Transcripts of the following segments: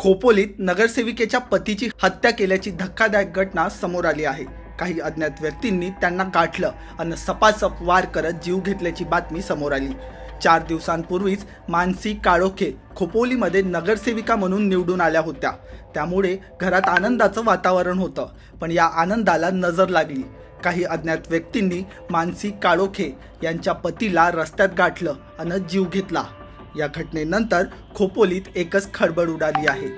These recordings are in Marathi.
खोपोलीत नगरसेविकेच्या पतीची हत्या केल्याची धक्कादायक घटना समोर आली आहे. काही अज्ञात व्यक्तींनी त्यांना गाठलं आणि सपासप वार करत जीव घेतल्याची बातमी समोर आली. चार दिवसांपूर्वीच मानसी काळोखे खोपोलीमध्ये नगरसेविका म्हणून निवडून आल्या होत्या. त्यामुळे घरात आनंदाचं वातावरण होतं पण या आनंदाला नजर लागली. काही अज्ञात व्यक्तींनी मानसी काळोखे यांच्या पतीला रस्त्यात गाठलं आणि जीव घेतला. या घटनेनंतर खोपोलीत एकच खळबळ उडाली आहे.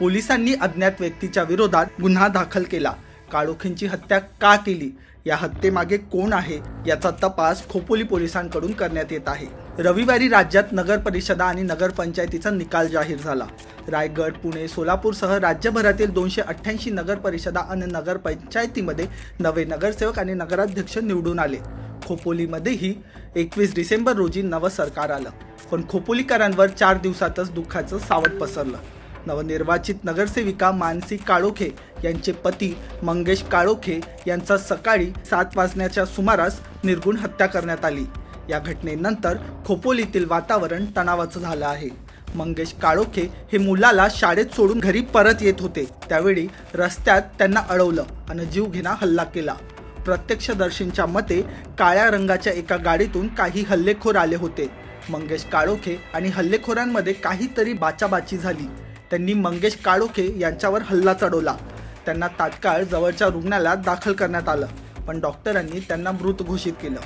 पोलिसांनी अज्ञात व्यक्तीच्या विरोधात गुन्हा दाखल केला. काळोखींची हत्या का केली? या हत्येमागे कोण आहे? याचा तपास खोपोली पोलिसांकडून करण्यात येत आहे. रविवारी राज्यात नगर परिषदा आणि नगरपंचायतीचा निकाल जाहीर झाला. रायगड पुणे सोलापूरसह राज्यभरातील दोनशे अठ्ठ्याऐंशी नगर परिषदा आणि नगरपंचायतीमध्ये नवे नगरसेवक आणि नगराध्यक्ष निवडून आले. खोपोलीमध्येही एकवीस डिसेंबर रोजी नवं सरकार आलं. पण खोपोलीकरांवर चार दिवसातच दुःखाचं सावट पसरलं. नवनिर्वाचित नगरसेविका मानसी काळोखे यांचे पती मंगेश काळोखे यांचा सकाळी सात वाजण्याच्या सुमारास निर्गुण हत्या करण्यात आली. या घटनेनंतर खोपोलीतील वातावरण तणावाचं झालं आहे. मंगेश काळोखे हे मुलाला शाळेत सोडून घरी परत येत होते. त्यावेळी रस्त्यात त्यांना अडवलं आणि जीवघेणा हल्ला केला. प्रत्यक्षदर्शींच्या मते काळ्या रंगाच्या एका गाडीतून काही हल्लेखोर आले होते. मंगेश काळोखे आणि हल्लेखोरांमध्ये काहीतरी बाचाबाची झाली. त्यांनी मंगेश काळोखे यांच्यावर हल्ला चढवला. त्यांना तात्काळ जवळच्या रुग्णालयात दाखल करण्यात आलं पण डॉक्टरांनी त्यांना मृत घोषित केलं.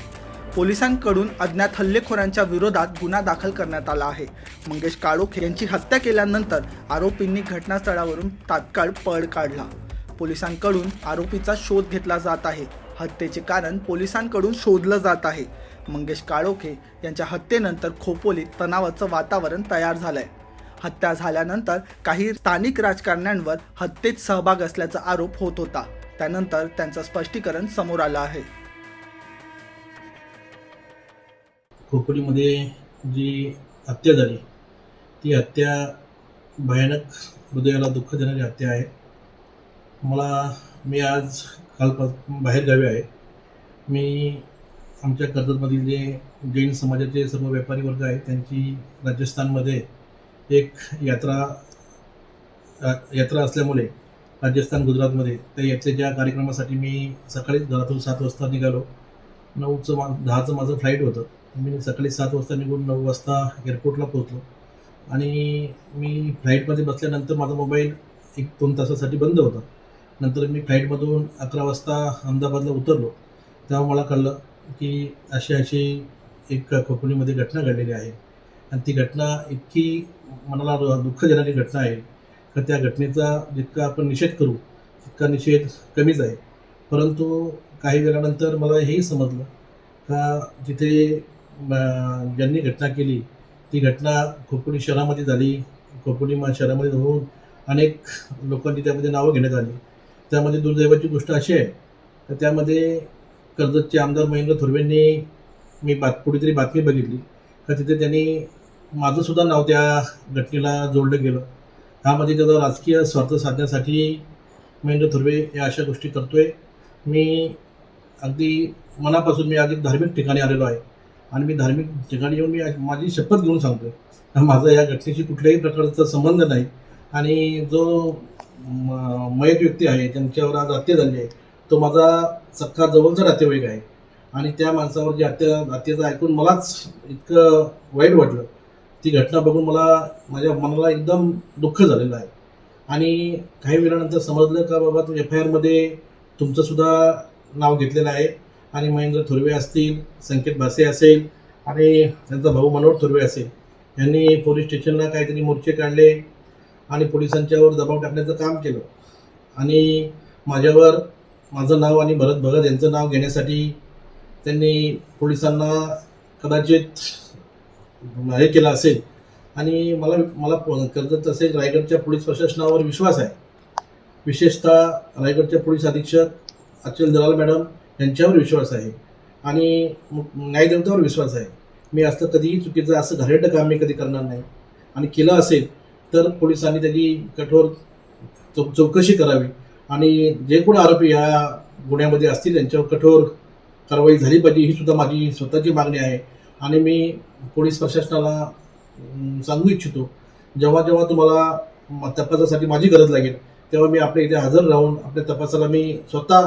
पोलिसांकडून अज्ञात हल्लेखोरांच्या विरोधात गुन्हा दाखल करण्यात आला आहे. मंगेश काळोखे यांची हत्या केल्यानंतर आरोपींनी घटनास्थळावरून तात्काळ पळ काढला. पोलिसांकडून आरोपीचा शोध घेतला जात आहे. हत्येचे कारण पोलिसांकडून शोधलं जात आहे. मंगेश काळोखे यांच्या हत्येनंतर खोपोलीत तणावाचं वातावरण तयार झालंय. हत्या झाल्यानंतर काही स्थानिक राजकारण्यांवर हत्येत सहभाग असल्याचा आरोप होत होता. त्यानंतर त्यांचं स्पष्टीकरण समोर आलं आहे. खोपोलीमध्ये जी हत्या झाली ती हत्या भयानक हृदयाला दुःख देणारी हत्या आहे. मला मी आज काल बाहेर गावी आहे. मी आमच्या कर्जतमधील जे जैन समाजाचे सर्व व्यापारी वर्ग आहेत त्यांची राजस्थानमध्ये एक यात्रा यात्रा असल्यामुळे राजस्थान गुजरातमध्ये त्या यात्रेच्या कार्यक्रमासाठी मी सकाळीच घरातून सात वाजता निघालो. नऊचं मा दहाचं माझं फ्लाईट होतं. मी सकाळी सात वाजता निघून नऊ वाजता एअरपोर्टला पोहोचलो. आणि मी फ्लाईटमध्ये बसल्यानंतर माझा मोबाईल एक दोन तासासाठी बंद होता. नंतर मी फ्लाईटमधून अकरा वाजता अहमदाबादला उतरलो. तेव्हा मला कळलं की अशी अशी एक खोपोलीमध्ये घटना घडलेली आहे. आणि ती घटना इतकी मनाला दुःख देणारी घटना आहे का त्या घटनेचा जितका आपण निषेध करू तितका निषेध कमीच आहे. परंतु काही वेळानंतर मला हेही समजलं का तिथे ज्यांनी घटना केली ती घटना खोपोली शहरामध्ये झाली खोपोली मा शहरामध्ये होऊन अनेक लोकांची त्यामध्ये नावं घेण्यात आली. त्यामध्ये दुर्दैवाची गोष्ट अशी आहे तर त्यामध्ये कर्जतचे आमदार महेंद्र थोरवेंनी मी बात कुठेतरी बातमी बघितली. का तिथे त्यांनी माझंसुद्धा नाव त्या घटनेला जोडलं गेलं. ह्यामध्ये त्याचा राजकीय स्वार्थ साधण्यासाठी महेंद्र थोरवे या अशा गोष्टी करतोय. मी अगदी मनापासून मी अगदी धार्मिक ठिकाणी आलेलो आहे. आणि मी धार्मिक ठिकाणी येऊन मी माझी शपथ घेऊन सांगतो आहे माझा या घटनेशी कुठल्याही प्रकारचा संबंध नाही. आणि जो म- मयत व्यक्ती आहे त्यांच्यावर आज हत्या झाली आहे. तो माझा सख्खा जवळचा नातेवाईक आहे. आणि त्या माणसावर जी हत्या हत्येचं ऐकून मलाच इतकं वाईट वाटलं. ती घटना बघून मला माझ्या मनाला एकदम दुःख झालेलं आहे. आणि काही वेळानंतर समजलं का बाबा तू एफ आय आरमध्ये तुमचंसुद्धा नाव घेतलेलं आहे. आणि महेंद्र थोरवे असतील संकेत भासे असेल आणि त्यांचा भाऊ मनोहर थोरवे असेल. यांनी पोलीस स्टेशनला काहीतरी मोर्चे काढले आणि पोलिसांच्यावर दबाव टाकण्याचं काम केलं. आणि माझ्यावर माझं नाव आणि भरत भगत यांचं नाव घेण्यासाठी त्यांनी पोलिसांना कदाचित हे केलं असेल. आणि मला मला प- कर्जत तसेच रायगडच्या पोलीस प्रशासनावर विश्वास आहे. विशेषतः रायगडच्या पोलीस अधीक्षक अचल दलाल मॅडम यांच्यावर विश्वास आहे. आणि न्यायदेवतावर विश्वास आहे. मी असं कधीही चुकीचं असं घाणेरडं काम मी कधी करणार नाही. आणि केलं असेल तर पोलिसांनी त्याची कठोर चौ चौकशी करावी. आणि जे कोण आरोपी ह्या गुन्ह्यामध्ये असतील त्यांच्यावर कठोर कारवाई झाली पाहिजे ही सुद्धा माझी स्वतःची मागणी आहे. आणि मी पोलीस प्रशासनाला सांगू इच्छितो जेव्हा जेव्हा तुम्हाला तपासासाठी माझी गरज लागेल तेव्हा मी आपल्या इथे हजर राहून आपल्या तपासाला मी स्वतः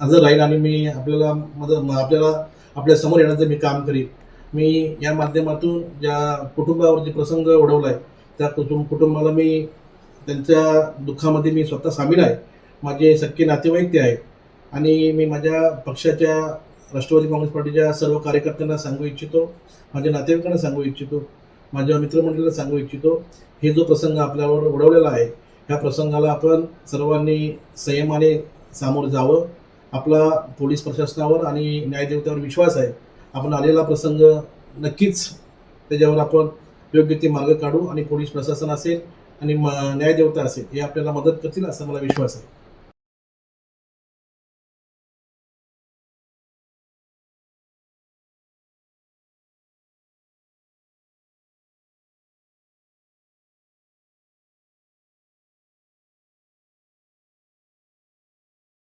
हजर राहील आणि मी आपल्याला मदत म- आपल्याला आपल्यासमोर येण्याचं मी काम करीन. मी या माध्यमातून ज्या कुटुंबावर जे प्रसंग ओढवला आहे त्या कुटुंब कुटुंबाला मी त्यांच्या दुःखामध्ये मी स्वतः सामील आहे. माझे सख्खे नातेवाईक ते आहेत. आणि मी माझ्या पक्षाच्या राष्ट्रवादी काँग्रेस पार्टीच्या सर्व कार्यकर्त्यांना सांगू इच्छितो माझ्या नातेवाईकांना सांगू इच्छितो माझ्या मित्रमंडळीला सांगू इच्छितो हे जो प्रसंग आपल्यावर उडवलेला आहे ह्या प्रसंगाला आपण सर्वांनी संयमाने सामोरं जावं. आपला पोलीस प्रशासनावर आणि न्यायदेवतेवर विश्वास आहे. आपण आलेला प्रसंग नक्कीच त्याच्यावर आपण योग्य ते मार्ग काढू आणि पोलीस प्रशासन असेल आणि म- न्यायदेवता असेल हे आपल्याला मदत करतील असा मला विश्वास आहे.